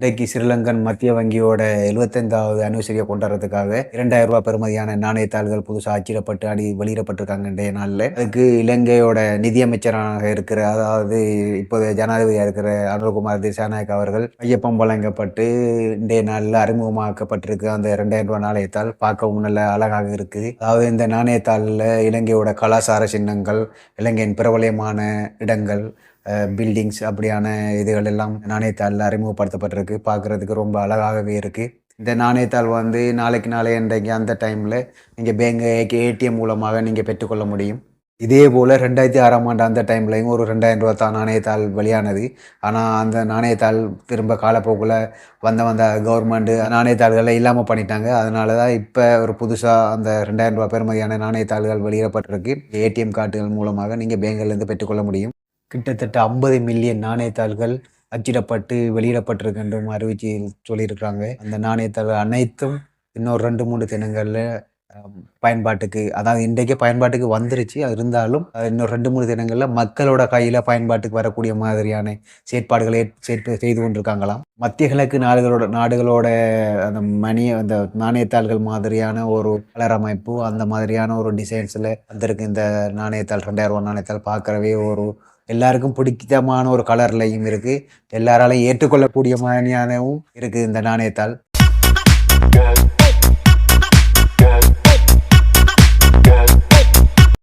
இன்றைக்கு ஸ்ரீலங்கன் மத்திய வங்கியோட எழுபத்தைந்தாவது அனிவர்சரியை கொண்டாடுறதுக்காக இரண்டாயிரம் ரூபாய் பெறுமதியான நாணயத்தாள்கள் புதுசாக அச்சிடப்பட்டு அடி வெளியிடப்பட்டிருக்காங்க இன்றைய நாளில். அதுக்கு இலங்கையோட நிதியமைச்சராக இருக்கிற அதாவது இப்போது ஜனாதிபதியாக இருக்கிற அனுர்குமார் திசாநாயக் அவர்கள் ஐயப்பம் வழங்கப்பட்டு இன்றைய நாளில் அறிமுகமாக்கப்பட்டிருக்கு. அந்த ரெண்டாயிரம் ரூபாய் நாணயத்தால் பார்க்கவும் நல்ல அழகாக இருக்குது. அதாவது இந்த நாணயத்தாளில் இலங்கையோட கலாச்சார சின்னங்கள் இலங்கையின் பிரபலமான இடங்கள் பில்டிங்ஸ் அப்படியான இதுகள் எல்லாம் நாணயத்தாளில் அறிமுகப்படுத்தப்பட்டிருக்கு. பார்க்குறதுக்கு ரொம்ப அழகாகவே இருக்குது இந்த நாணயத்தாள் வந்து நாளைக்கு நாளை இன்றைக்கு அந்த டைமில் நீங்கள் பேங்க் ஏடிஎம் மூலமாக நீங்கள் பெற்றுக்கொள்ள முடியும். இதே போல் ரெண்டாயிரத்தி ஆறாம் ஆண்டு அந்த டைம்லையும் ஒரு ரெண்டாயிரம் ரூபா தான் நாணயத்தாள் வெளியானது. ஆனால் அந்த நாணயத்தாள் திரும்ப காலப்போக்கில் வந்த வந்த கவர்மெண்ட்டு நாணயத்தாள்களை இல்லாமல் பண்ணிட்டாங்க. அதனால தான் இப்போ ஒரு புதுசாக அந்த ரெண்டாயிரம் ரூபா பெறுமதியான நாணயத்தாள்கள் வெளியிடப்பட்டிருக்கு. ஏடிஎம் கார்டுகள் மூலமாக நீங்கள் பேங்கிலேருந்து பெற்றுக்கொள்ள முடியும். கிட்டத்தட்ட ஐம்பது மில்லியன் நாணயத்தாள்கள் அச்சிடப்பட்டு வெளியிடப்பட்டிருக்கின்றும் அறிவிச்சு சொல்லியிருக்கிறாங்க. அந்த நாணயத்தாள்கள் அனைத்தும் இன்னொரு ரெண்டு மூணு தினங்களில் பயன்பாட்டுக்கு அதாவது இன்றைக்கே பயன்பாட்டுக்கு வந்துருச்சு. அது இருந்தாலும் இன்னும் ரெண்டு மூணு தினங்களில் மக்களோட கையில் பயன்பாட்டுக்கு வரக்கூடிய மாதிரியான செயற்பாடுகளை சேர்த்து செய்து கொண்டிருக்காங்களாம். மத்திய கிழக்கு நாடுகளோட நாடுகளோட அந்த மணி அந்த நாணயத்தாள்கள் மாதிரியான ஒரு கலர் அமைப்பு அந்த மாதிரியான ஒரு டிசைன்ஸில் வந்திருக்கு இந்த நாணயத்தாள் ரெண்டாயிரம் ரூபா நாணயத்தாள் பார்க்குறவே ஒரு எல்லாருக்கும் பிடித்தமான ஒரு கலர்லையும் இருக்குது எல்லாராலையும் ஏற்றுக்கொள்ளக்கூடிய மாதிரியானவும் இருக்குது இந்த நாணயத்தால்.